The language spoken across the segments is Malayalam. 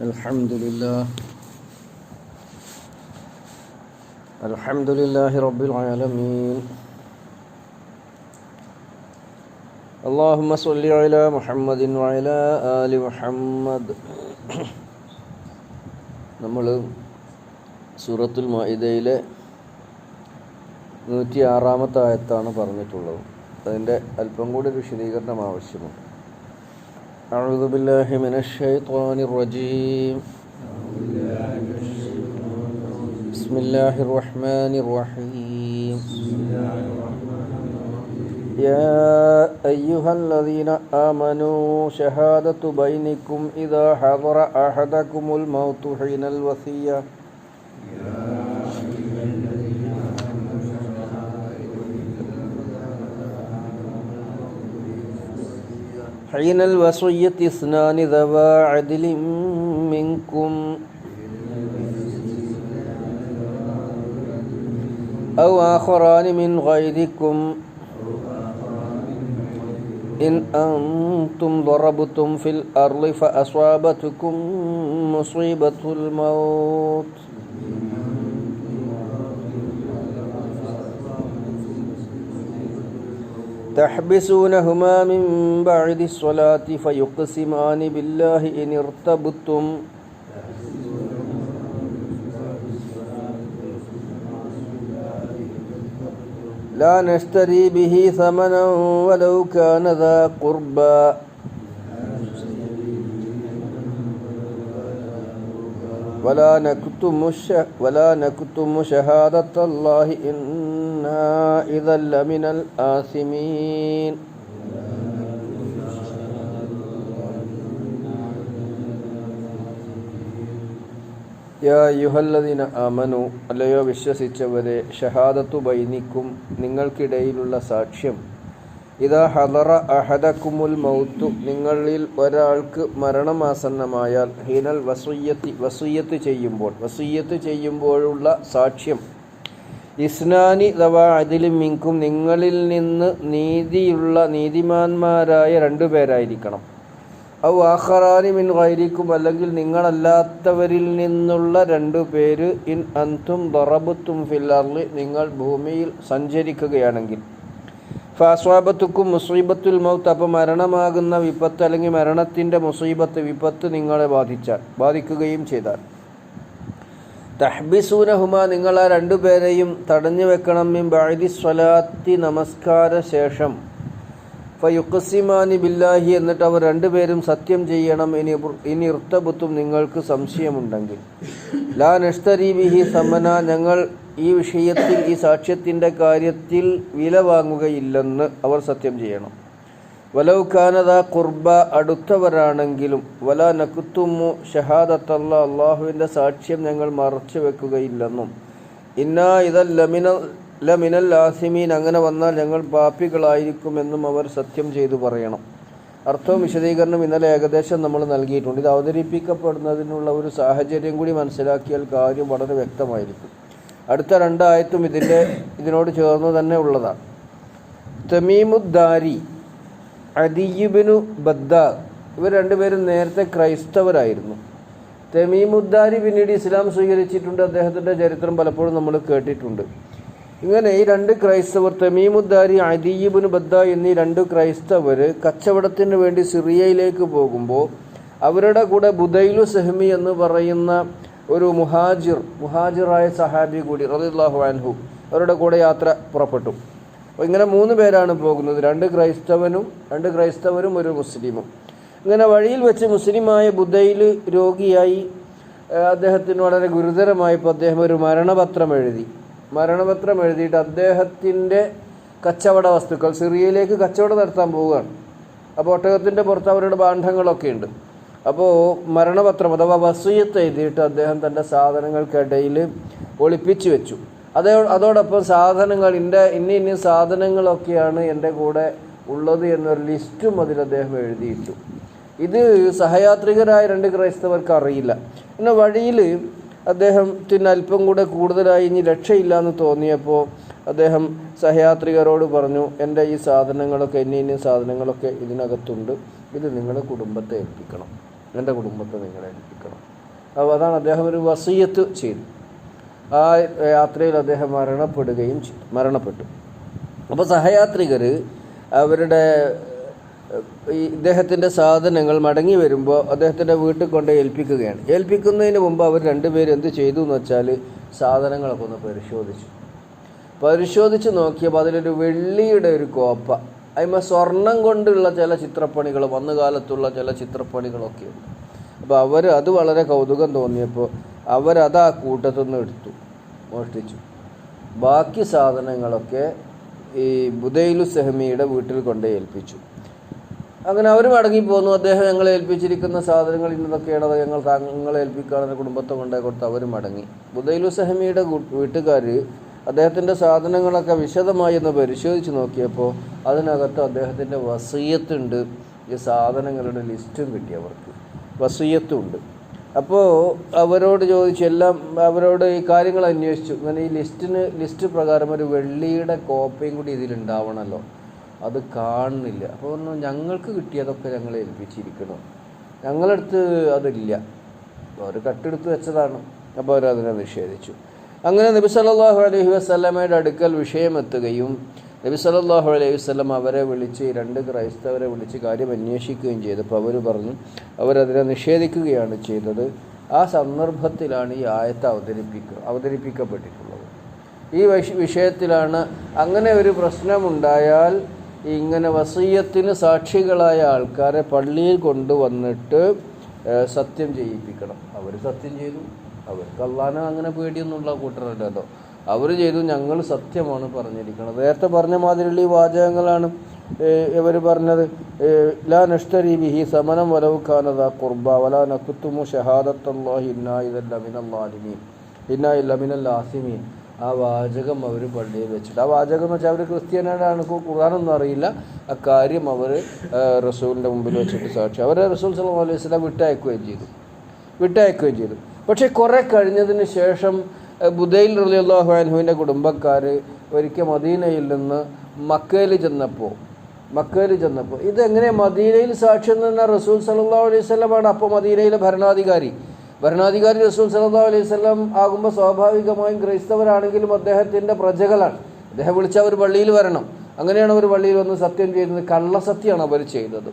الحمد لله الحمد لله رب العالمين اللهم صل على محمد وعلى آل محمد നമ്മൾ സൂറത്തുൽ മാഇദയിലെ നൂറ്റി ആറാമത്തെ ആയത്താണ് പറഞ്ഞിട്ടുള്ളത് അതിൻ്റെ അല്പം കൂടി ഒരു വിശദീകരണം ആവശ്യമുണ്ട് أعوذ بالله من الشيطان الرجيم بسم الله الرحمن الرحيم يا أيها الذين آمنوا شهادة بينكم إذا حضر أحدكم الموت حين الوصية حين الوصية اثنان ذوى عدل منكم. أو آخران من غيركم. إن أنتم ضربتم في الأرض فأصابتكم مصيبة الموت. تحبسونهما من بعد الصلاة فيقسمان بالله إن ارتبتم لا نشتري به ثمنا ولو كان ذا قربى ولا نكتم الش... ولا نكتم شهادة الله إنا إذا لمن الآثمين യാ യുഹല്ലദീന ആമനു അല്ലയോ വിശ്വസിച്ചവരെ ഷഹാദത്തു ബൈനിക്കും നിങ്ങൾക്കിടയിലുള്ള സാക്ഷ്യം ഇതാ ഹദറ അഹദക്കുമുൽ മൗത്തു നിങ്ങളിൽ ഒരാൾക്ക് മരണമാസന്നമായാൽ ഹീനൽ വസുയ്യത്തി വസുയ്യത്ത് ചെയ്യുമ്പോൾ വസുയ്യത്ത് ചെയ്യുമ്പോഴുള്ള സാക്ഷ്യം ഇസ്നാനി ദവ അതിലും മിങ്കും നിങ്ങളിൽ നിന്ന് നീതിയുള്ള നീതിമാന്മാരായ രണ്ടു പേരായിരിക്കണം. ഔ ആഹറാനി മിൻ വൈരിക്കും അല്ലെങ്കിൽ നിങ്ങളല്ലാത്തവരിൽ നിന്നുള്ള രണ്ടു പേര് ഇൻ അന്തും ദറബുത്തും ഫില്ലർലി നിങ്ങൾ ഭൂമിയിൽ സഞ്ചരിക്കുകയാണെങ്കിൽ. ഫാസ്വാബത്തുക്കും മുസീബത്തുൽ മൗത്ത് അപ്പോൾ മരണമാകുന്ന വിപത്ത് അല്ലെങ്കിൽ മരണത്തിന്റെ മുസീബത്ത് വിപത്ത് നിങ്ങളെ ബാധിച്ചാൽ ബാധിക്കുകയും ചെയ്താൽ. തഹ്ബിസൂനഹുമ നിങ്ങൾ ആ രണ്ടുപേരെയും തടഞ്ഞു വെക്കണം. മിം ബഅദി സ്വലാത്തി നമസ്കാര ശേഷം. ഫയുക്കസിമാനി ബില്ലാഹി എന്നിട്ട് അവർ രണ്ടുപേരും സത്യം ചെയ്യണം. ഇനി ഇനി ഇർത്തബുത്തും നിങ്ങൾക്ക് സംശയമുണ്ടെങ്കിൽ. ലാ നഷ്തരി ബിഹി സമന ഞങ്ങൾ ഈ വിഷയത്തിൽ ഈ സാക്ഷ്യത്തിന്റെ കാര്യത്തിൽ വില വാങ്ങുകയില്ലെന്ന് അവർ സത്യം ചെയ്യണം. വലൗ കാനത കുർബ അടുത്തവരാണെങ്കിലും വല നക്കുത്തുമു ഷഹാദത്തല്ല അള്ളാഹുവിന്റെ സാക്ഷ്യം ഞങ്ങൾ മറച്ചു വെക്കുകയില്ലെന്നും ഇന്നാ ഇതല്ലമിന ലമിനൽ ആസിമീൻ അങ്ങനെ വന്നാൽ ഞങ്ങൾ പാപ്പികളായിരിക്കുമെന്നും അവർ സത്യം ചെയ്തു പറയണം. അർത്ഥവും വിശദീകരണം ഇന്നലെ ഏകദേശം നമ്മൾ നൽകിയിട്ടുണ്ട്. ഇത് അവതരിപ്പിക്കപ്പെടുന്നതിനുള്ള ഒരു സാഹചര്യം കൂടി മനസ്സിലാക്കിയാൽ കാര്യം വളരെ വ്യക്തമായിരിക്കും. അടുത്ത രണ്ടായത്തും ഇതിന്റെ ഇതിനോട് ചേർന്ന് തന്നെ ഉള്ളതാണ്. തമീമുദ്ദാരി അദിയുബിനു ബദ്ദ ഇവർ രണ്ടുപേരും നേരത്തെ ക്രൈസ്തവരായിരുന്നു. തെമീമുദ്ദാരി പിന്നീട് ഇസ്ലാം സ്വീകരിച്ചിട്ടുണ്ട്. അദ്ദേഹത്തിന്റെ ചരിത്രം പലപ്പോഴും നമ്മൾ കേട്ടിട്ടുണ്ട്. ഇങ്ങനെ ഈ രണ്ട് ക്രൈസ്തവർ തെമീമുദ്ദാരി അദീബുന് ബദ്ദ എന്നീ രണ്ട് ക്രൈസ്തവർ കച്ചവടത്തിന് വേണ്ടി സിറിയയിലേക്ക് പോകുമ്പോൾ അവരുടെ കൂടെ ബുദൈലു സെഹ്മി എന്ന് പറയുന്ന ഒരു മുഹാജിർ മുഹാജിറായ സഹാബി കൂടി റദിള്ളാഹു അൻഹു അവരുടെ കൂടെ യാത്ര പുറപ്പെട്ടു. അപ്പോൾ ഇങ്ങനെ മൂന്ന് പേരാണ് പോകുന്നത്. രണ്ട് ക്രൈസ്തവനും രണ്ട് ക്രൈസ്തവരും ഒരു മുസ്ലിമും. ഇങ്ങനെ വഴിയിൽ വെച്ച് മുസ്ലിമായ ബുദ്ധയിൽ രോഗിയായി അദ്ദേഹത്തിന് വളരെ ഗുരുതരമായപ്പോൾ അദ്ദേഹം ഒരു മരണപത്രം എഴുതി. മരണപത്രം എഴുതിയിട്ട് അദ്ദേഹത്തിന്റെ കച്ചവട വസ്തുക്കൾ സിറിയയിലേക്ക് കച്ചവടം നടത്താൻ പോവുകയാണ്. അപ്പോൾ ഒട്ടകത്തിന്റെ പുറത്ത് അവരുടെ ബാന്ധങ്ങളൊക്കെ ഉണ്ട്. അപ്പോൾ മരണപത്രം അഥവാ വസൂയത്ത് എഴുതിയിട്ട് അദ്ദേഹം തന്റെ സാധനങ്ങൾക്കിടയിൽ ഒളിപ്പിച്ചു വെച്ചു. അതേ അതോടൊപ്പം സാധനങ്ങൾ എന്റെ ഇന്ന ഇന്ന സാധനങ്ങളൊക്കെയാണ് എന്റെ കൂടെ ഉള്ളത് എന്നൊരു ലിസ്റ്റും അതിൽ അദ്ദേഹം എഴുതിയിട്ടു. ഇത് സഹയാത്രികരായ രണ്ട് ക്രൈസ്തവർക്ക് അറിയില്ല. പിന്നെ വഴിയിൽ അദ്ദേഹത്തിന് അല്പം കൂടെ കൂടുതലായി ഇനി രക്ഷയില്ല എന്ന് തോന്നിയപ്പോൾ അദ്ദേഹം സഹയാത്രികരോട് പറഞ്ഞു എന്റെ ഈ സാധനങ്ങളൊക്കെ ഇന്ന ഇന്ന സാധനങ്ങളൊക്കെ ഇതിനകത്തുണ്ട്. ഇത് നിങ്ങളുടെ കുടുംബത്തെ ഏൽപ്പിക്കണം. എന്റെ കുടുംബത്തെ നിങ്ങളെ ഏൽപ്പിക്കണം. അപ്പോൾ അതാണ് അദ്ദേഹം ഒരു വസീയത്ത് ചെയ്തു. ആ യാത്രയിൽ അദ്ദേഹം മരണപ്പെടുകയും ചെയ്തു. മരണപ്പെട്ടു. അപ്പോൾ സഹയാത്രികർ അവരുടെ ഈ ഇദ്ദേഹത്തിന്റെ സാധനങ്ങൾ മടങ്ങി വരുമ്പോൾ അദ്ദേഹത്തിന്റെ വീട്ടിൽ കൊണ്ട് ഏൽപ്പിക്കുകയാണ്. ഏൽപ്പിക്കുന്നതിന് മുമ്പ് അവർ രണ്ടുപേരും എന്ത് ചെയ്തു എന്ന് വെച്ചാൽ സാധനങ്ങളൊക്കെ ഒന്ന് പരിശോധിച്ചു. പരിശോധിച്ച് നോക്കിയപ്പോൾ അതിലൊരു വെള്ളിയുടെ ഒരു കോപ്പ. അതിമ സ്വർണം കൊണ്ടുള്ള ചില ചിത്രപ്പണികൾ വന്നുകാലത്തുള്ള ചില ചിത്രപ്പണികളൊക്കെ ഉണ്ട്. അപ്പോൾ അവർ അത് വളരെ കൗതുകം തോന്നിയപ്പോൾ അവരത് കൂട്ടത്തു നിന്ന് എടുത്തു മോഷ്ടിച്ചു. ബാക്കി സാധനങ്ങളൊക്കെ ഈ ബുദൈലു സെഹമിയുടെ വീട്ടിൽ കൊണ്ട് ഏൽപ്പിച്ചു. അങ്ങനെ അവർ മടങ്ങിപ്പോന്നു അദ്ദേഹം ഞങ്ങളെ ഏൽപ്പിച്ചിരിക്കുന്ന സാധനങ്ങൾ ഇന്നതൊക്കെയാണ് അത് ഞങ്ങൾ താങ്കളെ ഏൽപ്പിക്കാണെന്ന് കുടുംബത്തെ കൊണ്ടേ കൊടുത്ത് അവർ മടങ്ങി ബുദൈലു സെഹ്മിയുടെ വീട്ടുകാർ അദ്ദേഹത്തിന്റെ സാധനങ്ങളൊക്കെ വിശദമായി ഒന്ന് പരിശോധിച്ച് നോക്കിയപ്പോൾ അതിനകത്ത് അദ്ദേഹത്തിന്റെ വസീയത്തുണ്ട്. ഈ സാധനങ്ങളുടെ ലിസ്റ്റും കിട്ടി അവർക്ക്. വസീയത്തും ഉണ്ട്. അപ്പോൾ അവരോട് ചോദിച്ചു എല്ലാം അവരോട് ഈ കാര്യങ്ങൾ അന്വേഷിച്ചു. അങ്ങനെ ഈ ലിസ്റ്റിന് ലിസ്റ്റ് പ്രകാരം ഒരു വെള്ളിയുടെ കോപ്പയും കൂടി ഇതിലുണ്ടാവണമല്ലോ അത് കാണുന്നില്ല. അപ്പോൾ പറഞ്ഞു ഞങ്ങൾക്ക് കിട്ടിയതൊക്കെ ഞങ്ങൾ ഏൽപ്പിച്ചിരിക്കണം ഞങ്ങളടുത്ത് അതില്ല. അവർ കട്ടെടുത്ത് വെച്ചതാണ്. അപ്പോൾ അവരതിനെ നിഷേധിച്ചു. അങ്ങനെ നബി സല്ലല്ലാഹു അലൈഹി വസല്ലമയുടെ അടുക്കൽ വിഷയമെത്തുകയും നബി സല്ലല്ലാഹു അലൈഹി വസ്ലം അവരെ വിളിച്ച് രണ്ട് ക്രൈസ്തവരെ വിളിച്ച് കാര്യം അന്വേഷിക്കുകയും ചെയ്തപ്പോൾ അവർ പറഞ്ഞു അവരതിനെ നിഷേധിക്കുകയാണ് ചെയ്തത്. ആ സന്ദർഭത്തിലാണ് ഈ ആയത്ത് അവതരിപ്പിക്കുക അവതരിപ്പിക്കപ്പെട്ടിട്ടുള്ളത്. ഈ വിഷ- വിഷയത്തിലാണ് അങ്ങനെ ഒരു പ്രശ്നമുണ്ടായാൽ ഇങ്ങനെ വസീയത്തിന് സാക്ഷികളായ ആൾക്കാരെ പള്ളിയിൽ കൊണ്ടുവന്നിട്ട് സത്യം ചെയ്യിപ്പിക്കണം. അവർ സത്യം ചെയ്തു. അവർക്ക് അങ്ങനെ പേടിയൊന്നുമുള്ള കൂട്ടരല്ലല്ലോ അവർ ചെയ്തു ഞങ്ങൾ സത്യമാണ് പറഞ്ഞിരിക്കുന്നത്. നേരത്തെ പറഞ്ഞ മാതിരിയുള്ള ഈ വാചകങ്ങളാണ് ഇവർ പറഞ്ഞത്. ലാ നഷ്ടരി ബിഹി സമനം വലവ് ഖാനത കുർബ വലാ നക്കുത്തുമു ഷഹാദത്തല്ലാഹി ഇന്നാ ഇതല്ല മിനല്ലാലിമീൻ ഇന്നാ ഇല്ല മിനൽ ആസിമീൻ ആ വാചകം അവർ പള്ളിയിൽ വെച്ചിട്ട് ആ വാചകം എന്ന് വെച്ചാൽ അവർ ക്രിസ്ത്യാനാണ് ഖുർആാനൊന്നും അറിയില്ല. ആ കാര്യം അവർ റസൂലിന്റെ മുമ്പിൽ വെച്ചിട്ട് സാക്ഷി. അവരെ റസൂൽ സല്ലല്ലാഹു അലൈഹി സ്വലാം വിട്ടയക്കുകയും ചെയ്തു. വിട്ടയക്കുകയും ചെയ്തു. പക്ഷേ കുറേ കഴിഞ്ഞതിന് ശേഷം ബുദൈൽ റളിയല്ലാഹു അൻഹുവിന്റെ കുടുംബക്കാർ ഒരിക്കൽ മദീനയിൽ നിന്ന് മക്കയിൽ ചെന്നപ്പോൾ മക്കയിൽ ചെന്നപ്പോൾ ഇതെങ്ങനെ മദീനയിൽ സാക്ഷ്യം നിന്ന റസൂൽ സല്ലല്ലാഹു അലൈഹി സ്വലമാണ് അപ്പോൾ മദീനയിലെ ഭരണാധികാരി. ഭരണാധികാരി റസൂൽ സല്ലല്ലാഹു അലൈഹി സ്വലം ആകുമ്പോൾ സ്വാഭാവികമായും ക്രൈസ്തവരാണെങ്കിലും അദ്ദേഹത്തിന്റെ പ്രജകളാണ്. അദ്ദേഹം വിളിച്ച അവർ പള്ളിയിൽ വരണം. അങ്ങനെയാണ് അവർ പള്ളിയിൽ വന്ന് സത്യം ചെയ്യുന്നത് കള്ളസത്യമാണ് അവർ ചെയ്തത്.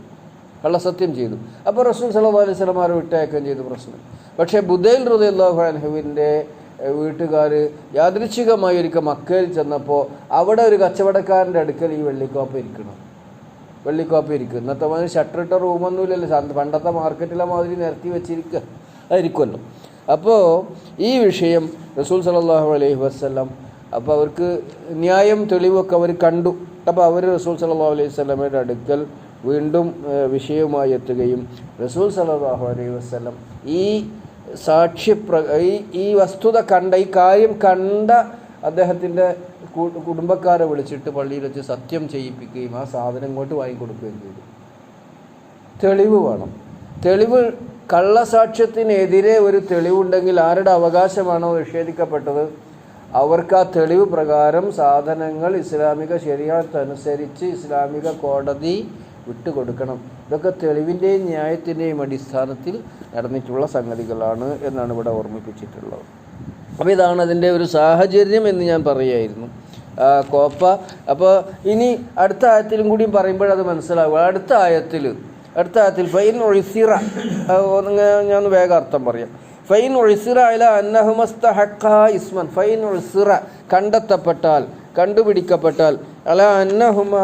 കള്ളസത്യം ചെയ്തു. അപ്പോൾ റസൂൽ സല്ലല്ലാഹു അലൈഹി വസല്ലം അവരെ വിട്ടയക്കം ചെയ്തു പ്രശ്നം. പക്ഷേ ബുദൈൽ റളിയല്ലാഹു അൻഹുവിന്റെ വീട്ടുകാർ യാദൃച്ഛികമായി ഒരിക്കൽ മക്കയിൽ ചെന്നപ്പോൾ അവിടെ ഒരു കച്ചവടക്കാരന്റെ അടുക്കൽ ഈ വെള്ളിക്കോപ്പ് ഇരിക്കണം. വെള്ളിക്കോപ്പ് ഇരിക്കും. ഇന്നത്തെ മാതിരി ഷട്ടറിട്ട റൂമൊന്നുമില്ലല്ലോ. പണ്ടത്തെ മാർക്കറ്റിലെ മാതിരി നിരത്തി വെച്ചിരിക്കുക ആയിരിക്കുമല്ലോ. അപ്പോൾ ഈ വിഷയം റസൂൽ സല്ലല്ലാഹു അലൈഹി വസ്ലം അപ്പോൾ അവർക്ക് ന്യായം തെളിവൊക്കെ അവർ കണ്ടു. അപ്പോൾ അവർ റസൂൽ സല്ലല്ലാഹു അലൈഹി വസ്ലമയുടെ അടുക്കൽ വീണ്ടും വിഷയവുമായി എത്തുകയും റസൂൽ സല്ലല്ലാഹു അലൈഹി വസ്ലം ഈ സാക്ഷി പ്ര ഈ ഈ വസ്തുത കണ്ട ഈ കാര്യം കണ്ട അദ്ദേഹത്തിന്റെ കുടുംബക്കാരെ വിളിച്ചിട്ട് പള്ളിയിൽ വെച്ച് സത്യം ചെയ്യിപ്പിക്കുകയും ആ സാധനം ഇങ്ങോട്ട് വാങ്ങിക്കൊടുക്കുകയും ചെയ്തു. തെളിവ് വേണം. തെളിവ് കള്ളസാക്ഷ്യത്തിനെതിരെ ഒരു തെളിവുണ്ടെങ്കിൽ ആരുടെ അവകാശമാണോ നിഷേധിക്കപ്പെട്ടത്? അവർക്ക് ആ തെളിവ് പ്രകാരം സാധനങ്ങൾ ഇസ്ലാമിക ശരിയാത്തനുസരിച്ച് ഇസ്ലാമിക കോടതി വിട്ടുകൊടുക്കണം. ഇതൊക്കെ തെളിവിന്റെയും ന്യായത്തിന്റെയും അടിസ്ഥാനത്തിൽ നടന്നിട്ടുള്ള സംഗതികളാണ് എന്നാണ് ഇവിടെ ഓർമ്മിപ്പിച്ചിട്ടുള്ളത്. അപ്പോൾ ഇതാണ് അതിന്റെ ഒരു സാഹചര്യം എന്ന് ഞാൻ പറയുമായിരുന്നു കോപ്പ. അപ്പോൾ ഇനി അടുത്ത ആയത്തിലും കൂടി പറയുമ്പോഴത് മനസ്സിലാവുക അടുത്ത ആയത്തിൽ അടുത്ത ആയത്തിൽ ഫൈൻ ഒഴിസിറ ഞാൻ വേഗം അർത്ഥം പറയാം. ഫൈൻ ഒഴിസിറ അല അന്നഹുമസ്തഹക്ക ഇസ്മൻ. ഫൈൻ ഒഴിസിറ കണ്ടെത്തപ്പെട്ടാൽ കണ്ടുപിടിക്കപ്പെട്ടാൽ അല അന്നഹുമ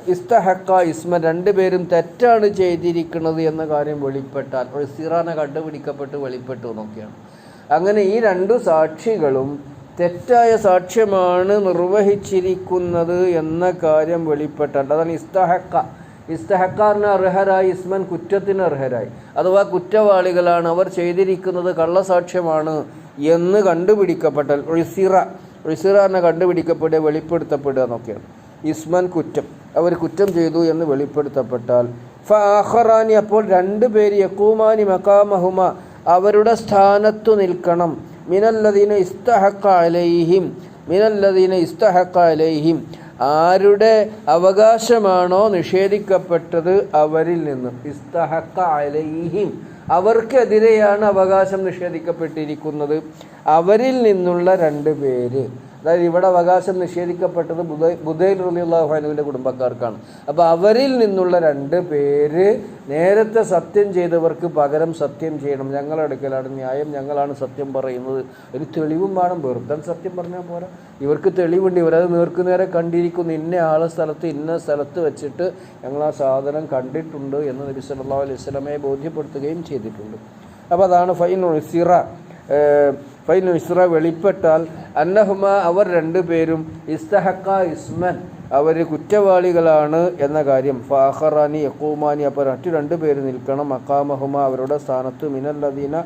ഇസ്തഹക്ക ഇസ്മ രണ്ടുപേരും തെറ്റാണ് ചെയ്തിരിക്കുന്നത് എന്ന കാര്യം വെളിപ്പെട്ടാൽ ഒരു സിറാന കണ്ടുപിടിക്കപ്പെട്ട് വെളിപ്പെട്ടു എന്നൊക്കെയാണ്. അങ്ങനെ ഈ രണ്ടു സാക്ഷികളും തെറ്റായ സാക്ഷ്യമാണ് നിർവഹിച്ചിരിക്കുന്നത് എന്ന കാര്യം വെളിപ്പെട്ടാൽ അതാണ് ഇസ്തഹക്ക. ഇസ്തഹക്കാറിന് അർഹരായി ഇസ്മൻ കുറ്റത്തിന് അർഹരായി. അഥവാ കുറ്റവാളികളാണ് അവർ ചെയ്തിരിക്കുന്നത് കള്ളസാക്ഷ്യമാണ് എന്ന് കണ്ടുപിടിക്കപ്പെട്ടാൽ ഒഴിസിറ ഒഴിസിറ എന്നെ കണ്ടുപിടിക്കപ്പെടുക വെളിപ്പെടുത്തപ്പെടുക എന്നൊക്കെയാണ്. ഇസ്മൻ കുറ്റം. അവർ കുറ്റം ചെയ്തു എന്ന് വെളിപ്പെടുത്തപ്പെട്ടാൽ. ഫാഹറാനി അപ്പോൾ രണ്ട് പേര് യക്കൂമാനി മക്കാമഹുമ അവരുടെ സ്ഥാനത്തു നിൽക്കണം. മിനല്ലദീന ഇസ്തഹക്ക അലൈഹിം മിനല്ലദീന അലൈഹിം. ആരുടെ അവകാശമാണോ നിഷേധിക്കപ്പെട്ടത് അവരിൽ നിന്നും. ഇസ്തഹക്ക അലൈഹിം. അവർക്കെതിരെയാണ് അവകാശം നിഷേധിക്കപ്പെട്ടിരിക്കുന്നത്. അവരിൽ നിന്നുള്ള രണ്ട് പേര്. അതായത് ഇവിടെ അവകാശം നിഷേധിക്കപ്പെട്ടത് ബുദൈ ബുദൈൽ റലിയുള്ളാഹുനുവിന്റെ കുടുംബക്കാർക്കാണ്. അപ്പോൾ അവരിൽ നിന്നുള്ള രണ്ട് പേര് നേരത്തെ സത്യം ചെയ്തവർക്ക് പകരം സത്യം ചെയ്യണം. ഞങ്ങളുടെ അടുക്കലാണ് ന്യായം ഞങ്ങളാണ് സത്യം പറയുന്നത്. ഒരു തെളിവും വേണം. വെറുതെ സത്യം പറഞ്ഞാൽ പോരാ. ഇവർക്ക് തെളിവുണ്ട്. ഇവരത് നേർക്കുനേരെ കണ്ടിരിക്കുന്നു. ഇന്ന ആളെ സ്ഥലത്ത് ഇന്ന സ്ഥലത്ത് വെച്ചിട്ട് ഞങ്ങൾ ആ സാധനം കണ്ടിട്ടുണ്ട് എന്ന് നബി സല്ലാ അലൈഹി സ്വലമയെ ബോധ്യപ്പെടുത്തുകയും ചെയ്തിട്ടുണ്ട്. അപ്പോൾ അതാണ് ഫൈൻ സിറ. ഫൈൻ ഇസ്ര വെളിപ്പെട്ടാൽ അന്നഹുമ അവർ രണ്ടുപേരും ഇസ്തഹക്ക ഇസ്മൻ അവർ കുറ്റവാളികളാണ് എന്ന കാര്യം. ഫാഹറാനി യക്കൂമാനി അപ്പോൾ മറ്റു രണ്ട് പേര് നിൽക്കണം. അക്കാമഹുമ അവരുടെ സ്ഥാനത്ത് മിനല്ലദീന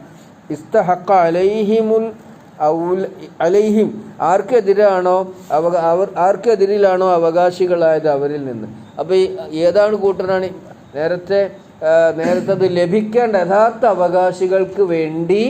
ഇസ്തഹക്ക അലൈഹിമുൽ ഔൽ അലൈഹിം. ആർക്കെതിരാണോ അവ അവർ ആർക്കെതിരിലാണോ അവകാശികളായത് അവരിൽ നിന്ന്? അപ്പോൾ ഈ ഏതാണ് കൂട്ടനാണ്? നേരത്തെ നേരത്തെ അത് ലഭിക്കേണ്ട യഥാർത്ഥ അവകാശികൾക്ക് വേണ്ടി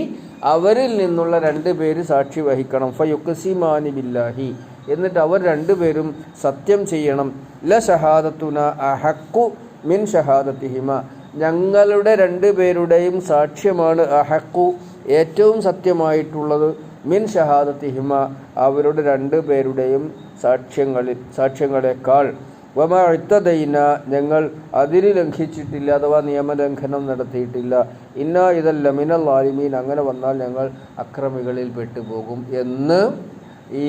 അവരിൽ നിന്നുള്ള രണ്ട് പേര് സാക്ഷി വഹിക്കണം. ഫയുക്കസിമാനി ബില്ലാഹി. എന്നിട്ട് അവർ രണ്ടുപേരും സത്യം ചെയ്യണം. ല ഷഹാദത്തുന അഹക്കു മിൻ ഷഹാദത്തിഹിമ. ഞങ്ങളുടെ രണ്ട് പേരുടെയും സാക്ഷ്യമാണ് അഹക്കു. ഏറ്റവും സത്യമായിട്ടുള്ളത് മിൻ ഷഹാദത്തിഹിമ. അവരുടെ രണ്ട് പേരുടെയും സാക്ഷ്യങ്ങളിൽ സാക്ഷ്യങ്ങളെക്കാൾ. വമ ഇത്തതയിന ഞങ്ങൾ അതിരി ലംഘിച്ചിട്ടില്ല അഥവാ നിയമലംഘനം നടത്തിയിട്ടില്ല. ഇന്ന ഇതല്ല മിനൽ ആലിമീൻ അങ്ങനെ വന്നാൽ ഞങ്ങൾ അക്രമികളിൽ പെട്ടുപോകും എന്ന് ഈ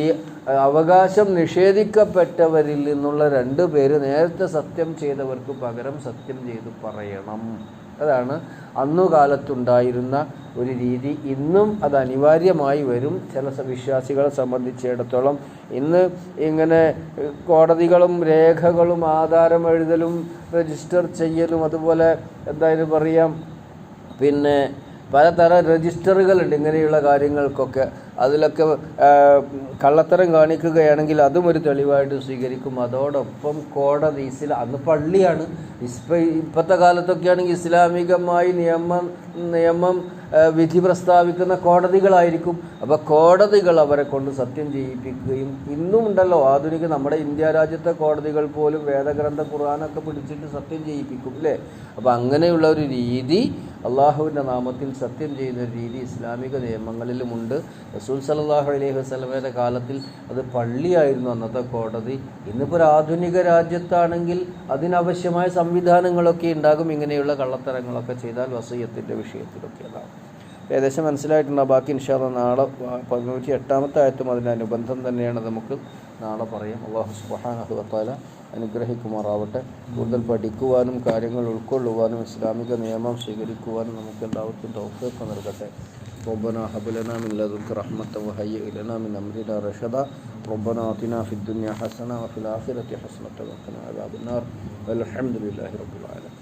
അവകാശം നിഷേധിക്കപ്പെട്ടവരിൽ നിന്നുള്ള രണ്ട് പേര് നേരത്തെ സത്യം ചെയ്തവർക്ക് പകരം സത്യം ചെയ്ത് പറയണം. അതാണ് അന്നുകാലത്തുണ്ടായിരുന്ന ഒരു രീതി. ഇന്നും അത് അനിവാര്യമായി വരും. ചില വിശ്വാസികളെ സംബന്ധിച്ചിടത്തോളം ഇന്ന് ഇങ്ങനെ കോടതികളും രേഖകളും ആധാരം എഴുതലും രജിസ്റ്റർ ചെയ്യലും അതുപോലെ എന്തായാലും പറയാം. പിന്നെ പലതരം രജിസ്റ്ററുകളുണ്ട് ഇങ്ങനെയുള്ള കാര്യങ്ങൾക്കൊക്കെ. അതിലൊക്കെ കള്ളത്തരം കാണിക്കുകയാണെങ്കിൽ അതും ഒരു തെളിവായിട്ട് സ്വീകരിക്കും. അതോടൊപ്പം കോടതി ഇസ്ലാം അന്ന് പള്ളിയാണ്. ഇസ്പ ഇപ്പോഴത്തെ കാലത്തൊക്കെയാണെങ്കിൽ ഇസ്ലാമികമായി നിയമം നിയമം വിധി പ്രസ്താവിക്കുന്ന കോടതികളായിരിക്കും. അപ്പോൾ കോടതികൾ അവരെ കൊണ്ട് സത്യം ചെയ്യിപ്പിക്കുകയും ഇന്നും ഉണ്ടല്ലോ ആധുനിക നമ്മുടെ ഇന്ത്യ രാജ്യത്തെ കോടതികൾ പോലും വേദഗ്രന്ഥ ഖുർആാനൊക്കെ പിടിച്ചിട്ട് സത്യം ചെയ്യിപ്പിക്കും അല്ലേ? അപ്പോൾ അങ്ങനെയുള്ള ഒരു രീതി അള്ളാഹുവിന്റെ നാമത്തിൽ സത്യം ചെയ്യുന്ന ഒരു രീതി ഇസ്ലാമിക നിയമങ്ങളിലുമുണ്ട്. റസൂൽ സലാഹു അലൈഹി വസ്ലമയുടെ കാലത്തിൽ അത് പള്ളിയായിരുന്നു അന്നത്തെ കോടതി. ഇന്നിപ്പോൾ ഒരു ആധുനിക രാജ്യത്താണെങ്കിൽ അതിനാവശ്യമായ സംവിധാനങ്ങളൊക്കെ ഉണ്ടാകും. ഇങ്ങനെയുള്ള കള്ളത്തരങ്ങളൊക്കെ ചെയ്താൽ വസീയത്തിന്റെ വിഷയത്തിലൊക്കെ അതാണ് ഏകദേശം മനസ്സിലായിട്ടുണ്ടാവും ബാക്കി ഇൻഷാല്ല നാളെ പതിനൂറ്റി എട്ടാമത്തെ ആയത്തും അതിനനുബന്ധം തന്നെയാണ് നമുക്ക് നാളെ പറയാം അള്ളാഹു സുബ്ഹാനഹു വതആല അനുഗ്രഹിക്കുമാറാവട്ടെ കൂടുതൽ പഠിക്കുവാനും കാര്യങ്ങൾ ഉൾക്കൊള്ളുവാനും ഇസ്ലാമിക നിയമം സ്വീകരിക്കുവാനും നമുക്ക് എല്ലാവർക്കും തൗഫീഖ് നൽകട്ടെ ربنا هب لنا من لدنك رحمة وهيئ لنا من أمرنا رشدا ربنا آتنا في الدنيا حسنة وفي الآخرة حسنة وقنا عذاب النار والحمد لله رب العالمين